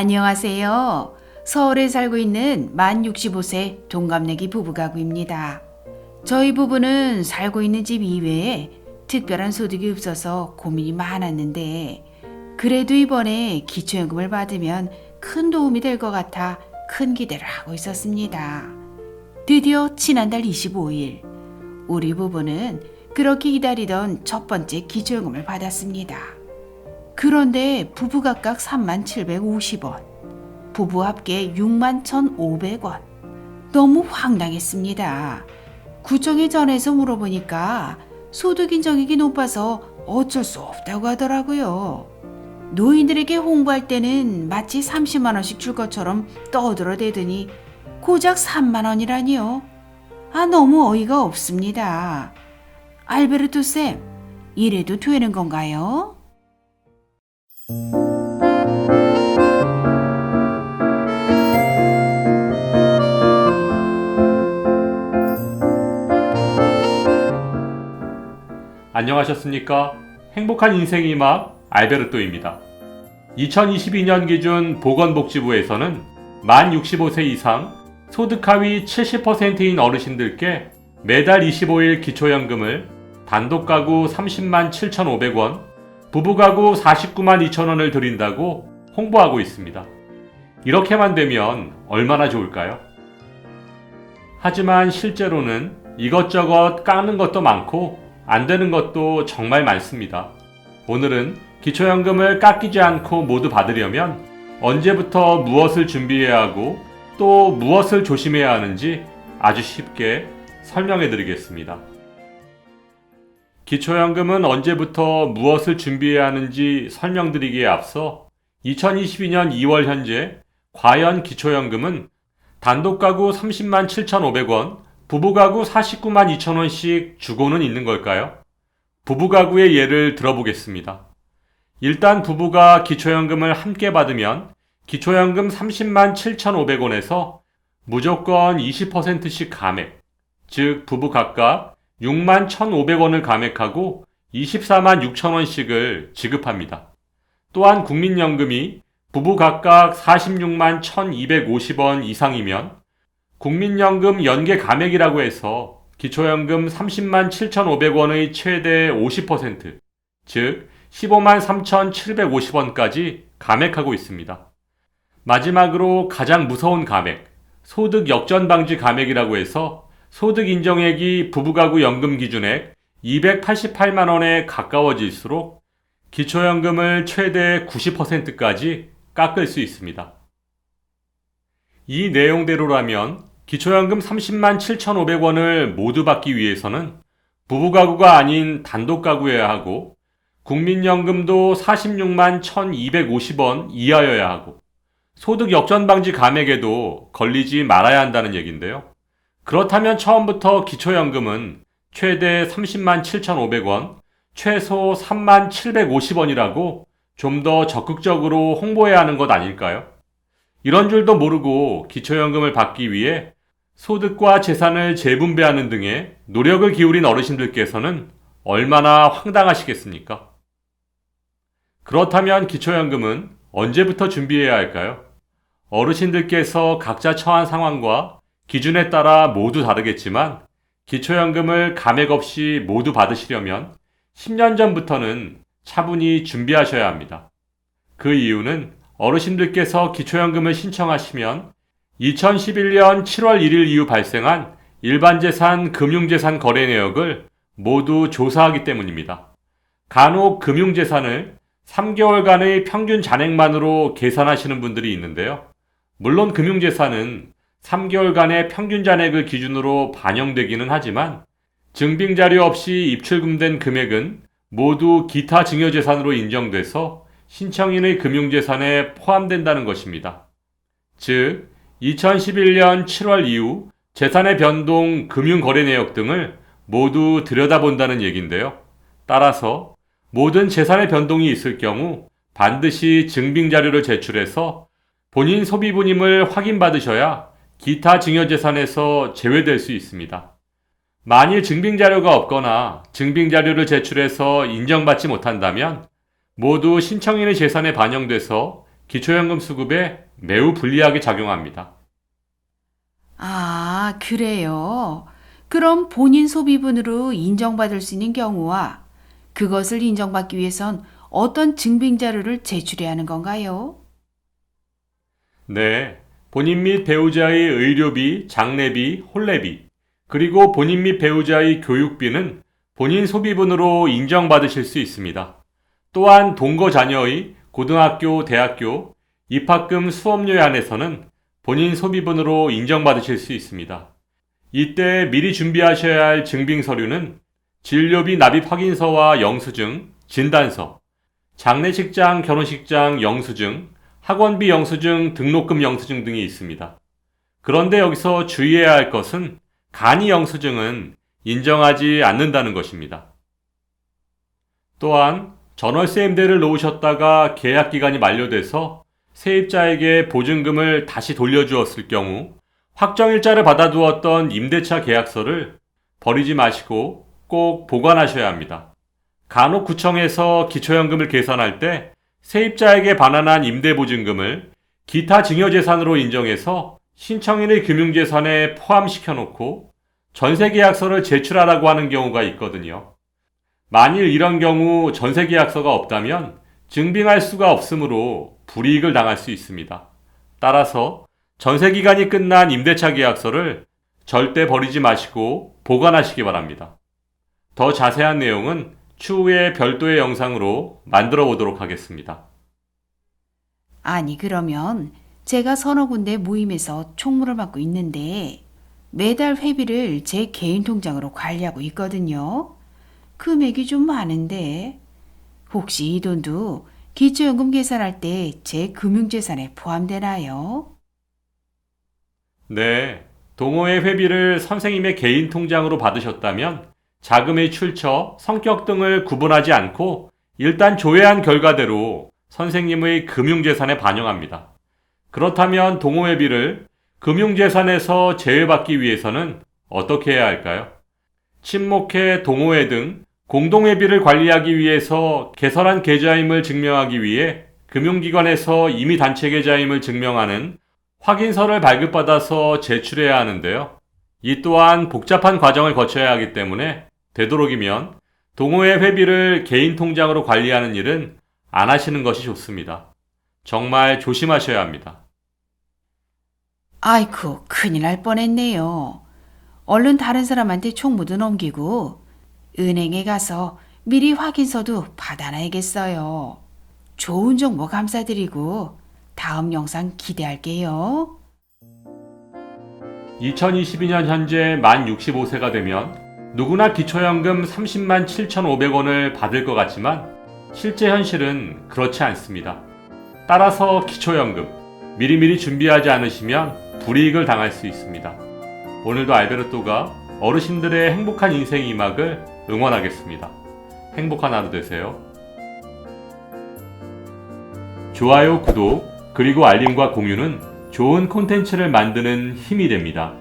안녕하세요. 서울에 살고 있는 만 65세 동갑내기 부부 가구입니다. 저희 부부는 살고 있는 집 이외에 특별한 소득이 없어서 고민이 많았는데 그래도 이번에 기초연금을 받으면 큰 도움이 될 것 같아 큰 기대를 하고 있었습니다. 드디어 지난달 25일 우리 부부는 그렇게 기다리던 첫 번째 기초연금을 받았습니다. 그런데 부부 각각 3만 750원, 부부 합계 6만 1,500원. 너무 황당했습니다. 구청에 전해서 물어보니까 소득 인정액이 높아서 어쩔 수 없다고 하더라고요. 노인들에게 홍보할 때는 마치 30만 원씩 줄 것처럼 떠들어대더니 고작 3만 원이라니요. 아 너무 어이가 없습니다. 알베르토 쌤, 이래도 되는 건가요? 안녕하셨습니까? 행복한 인생의 막 알베르토입니다. 2022년 기준 보건복지부에서는 만 65세 이상 소득 하위 70%인 어르신들께 매달 25일 기초연금을 단독 가구 30만 7,500원, 부부 가구 49만 2천원을 드린다고 홍보하고 있습니다. 이렇게만 되면 얼마나 좋을까요? 하지만 실제로는 이것저것 깎는 것도 많고 안 되는 것도 정말 많습니다. 오늘은 기초연금을 깎이지 않고 모두 받으려면 언제부터 무엇을 준비해야 하고 또 무엇을 조심해야 하는지 아주 쉽게 설명해 드리겠습니다. 기초연금은 언제부터 무엇을 준비해야 하는지 설명드리기에 앞서 2022년 2월 현재 과연 기초연금은 단독 가구 30만 7,500원, 부부 가구 49만 2천원씩 주고는 있는 걸까요? 부부 가구의 예를 들어보겠습니다. 일단 부부가 기초연금을 함께 받으면 기초연금 30만 7,500원에서 무조건 20%씩 감액, 즉 부부 각각 6만 1,500원을 감액하고 24만 6천원씩을 지급합니다. 또한 국민연금이 부부 각각 46만 1,250원 이상이면 국민연금 연계 감액이라고 해서 기초연금 30만 7,500원의 최대 50%, 즉 15만 3,750원까지 감액하고 있습니다. 마지막으로 가장 무서운 감액, 소득 역전 방지 감액이라고 해서 소득 인정액이 부부가구 연금 기준액 288만 원에 가까워질수록 기초연금을 최대 90%까지 깎을 수 있습니다. 이 내용대로라면 기초연금 30만 7,500원을 모두 받기 위해서는 부부가구가 아닌 단독가구여야 하고 국민연금도 46만 1,250원 이하여야 하고 소득 역전 방지 감액에도 걸리지 말아야 한다는 얘기인데요. 그렇다면 처음부터 기초연금은 최대 30만 7,500원, 최소 3만 750원이라고 좀 더 적극적으로 홍보해야 하는 것 아닐까요? 이런 줄도 모르고 기초연금을 받기 위해 소득과 재산을 재분배하는 등의 노력을 기울인 어르신들께서는 얼마나 황당하시겠습니까? 그렇다면 기초연금은 언제부터 준비해야 할까요? 어르신들께서 각자 처한 상황과 기준에 따라 모두 다르겠지만 기초연금을 감액 없이 모두 받으시려면 10년 전부터는 차분히 준비하셔야 합니다. 그 이유는 어르신들께서 기초연금을 신청하시면 2011년 7월 1일 이후 발생한 일반재산 금융재산 거래 내역을 모두 조사하기 때문입니다. 간혹 금융재산을 3개월간의 평균 잔액만으로 계산하시는 분들이 있는데요. 물론 금융재산은 3개월간의 평균 잔액을 기준으로 반영되기는 하지만 증빙 자료 없이 입출금된 금액은 모두 기타 증여재산으로 인정돼서 신청인의 금융재산에 포함된다는 것입니다. 즉, 2011년 7월 이후 재산의 변동, 금융거래 내역 등을 모두 들여다본다는 얘기인데요. 따라서 모든 재산의 변동이 있을 경우 반드시 증빙 자료를 제출해서 본인 소비분임을 확인받으셔야 기타 증여재산에서 제외될 수 있습니다. 만일 증빙자료가 없거나 증빙자료를 제출해서 인정받지 못한다면 모두 신청인의 재산에 반영돼서 기초연금 수급에 매우 불리하게 작용합니다. 아, 그래요. 그럼 본인 소비분으로 인정받을 수 있는 경우와 그것을 인정받기 위해선 어떤 증빙 자료를 제출해야 하는 건가요? 네. 본인 및 배우자의 의료비, 장례비, 혼례비, 그리고 본인 및 배우자의 교육비는 본인 소비분으로 인정받으실 수 있습니다. 또한 동거 자녀의 고등학교, 대학교, 입학금 수업료에 한해서는 본인 소비분으로 인정받으실 수 있습니다. 이때 미리 준비하셔야 할 증빙 서류는 진료비 납입 확인서와 영수증, 진단서, 장례식장, 결혼식장 영수증, 학원비 영수증, 등록금 영수증 등이 있습니다. 그런데 여기서 주의해야 할 것은 간이 영수증은 인정하지 않는다는 것입니다. 또한 전월세 임대를 놓으셨다가 계약 기간이 만료돼서 세입자에게 보증금을 다시 돌려주었을 경우 확정일자를 받아두었던 임대차 계약서를 버리지 마시고 꼭 보관하셔야 합니다. 간혹 구청에서 기초연금을 계산할 때 세입자에게 반환한 임대보증금을 기타 증여재산으로 인정해서 신청인의 금융재산에 포함시켜 놓고 전세계약서를 제출하라고 하는 경우가 있거든요. 만일 이런 경우 전세계약서가 없다면 증빙할 수가 없으므로 불이익을 당할 수 있습니다. 따라서 전세기간이 끝난 임대차 계약서를 절대 버리지 마시고 보관하시기 바랍니다. 더 자세한 내용은 추후에 별도의 영상으로 만들어 보도록 하겠습니다. 아니, 그러면 제가 서너 군데 모임에서 총무를 맡고 있는데 매달 회비를 제 개인 통장으로 관리하고 있거든요. 금액이 좀 많은데 혹시 이 돈도 기초연금 계산할 때 제 금융재산에 포함되나요? 네, 동호회 회비를 선생님의 개인 통장으로 받으셨다면 자금의 출처, 성격 등을 구분하지 않고 일단 조회한 결과대로 선생님의 금융재산에 반영합니다. 그렇다면 동호회비를 금융재산에서 제외받기 위해서는 어떻게 해야 할까요? 친목회, 동호회 등 공동회비를 관리하기 위해서 개설한 계좌임을 증명하기 위해 금융기관에서 이미 단체 계좌임을 증명하는 확인서를 발급받아서 제출해야 하는데요. 이 또한 복잡한 과정을 거쳐야 하기 때문에 되도록이면 동호회 회비를 개인 통장으로 관리하는 일은 안 하시는 것이 좋습니다. 정말 조심하셔야 합니다. 아이쿠, 큰일 날 뻔했네요. 얼른 다른 사람한테 총무도 넘기고 은행에 가서 미리 확인서도 받아놔야겠어요. 좋은 정보 감사드리고 다음 영상 기대할게요. 2022년 현재 만 65세가 되면 누구나 기초연금 30만 7,500원을 받을 것 같지만 실제 현실은 그렇지 않습니다. 따라서 기초연금 미리미리 준비하지 않으시면 불이익을 당할 수 있습니다. 오늘도 알베르토가 어르신들의 행복한 인생 이막을 응원하겠습니다. 행복한 하루 되세요. 좋아요, 구독, 그리고 알림과 공유는 좋은 콘텐츠를 만드는 힘이 됩니다.